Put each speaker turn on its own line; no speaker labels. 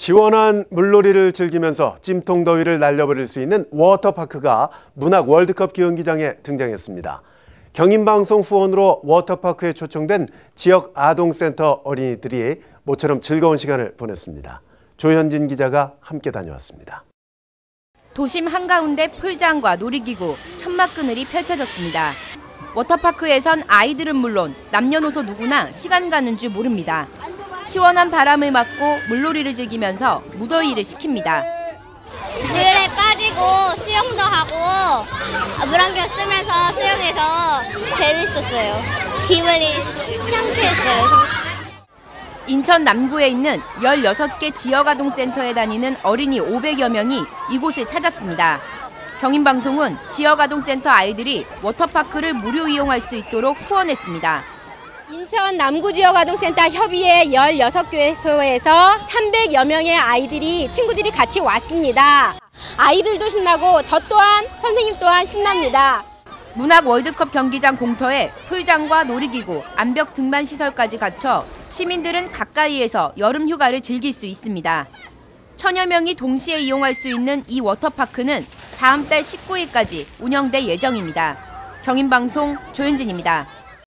시원한 물놀이를 즐기면서 찜통 더위를 날려버릴 수 있는 워터파크가 문학 월드컵 경기장에 등장했습니다. 경인방송 후원으로 워터파크에 초청된 지역 아동센터 어린이들이 모처럼 즐거운 시간을 보냈습니다. 조현진 기자가 함께 다녀왔습니다.
도심 한가운데 풀장과 놀이기구, 천막 그늘이 펼쳐졌습니다. 워터파크에선 아이들은 물론 남녀노소 누구나 시간 가는 줄 모릅니다. 시원한 바람을 맞고 물놀이를 즐기면서 무더위를 식힙니다.
물에 빠지고 수영도 하고 물안경 쓰면서 수영해서 재밌었어요. 기분이 상쾌했어요.
인천 남구에 있는 16개 지역아동센터에 다니는 어린이 500여 명이 이곳을 찾았습니다. 경인방송은 지역아동센터 아이들이 워터파크를 무료 이용할 수 있도록 후원했습니다.
인천 남구지역아동센터 협의회 16교회소에서 300여 명의 아이들이 친구들이 같이 왔습니다. 아이들도 신나고 저 또한 선생님 또한 신납니다.
문학 월드컵 경기장 공터에 풀장과 놀이기구, 암벽 등반 시설까지 갖춰 시민들은 가까이에서 여름 휴가를 즐길 수 있습니다. 천여 명이 동시에 이용할 수 있는 이 워터파크는 다음 달 19일까지 운영될 예정입니다. 경인방송 조현진입니다.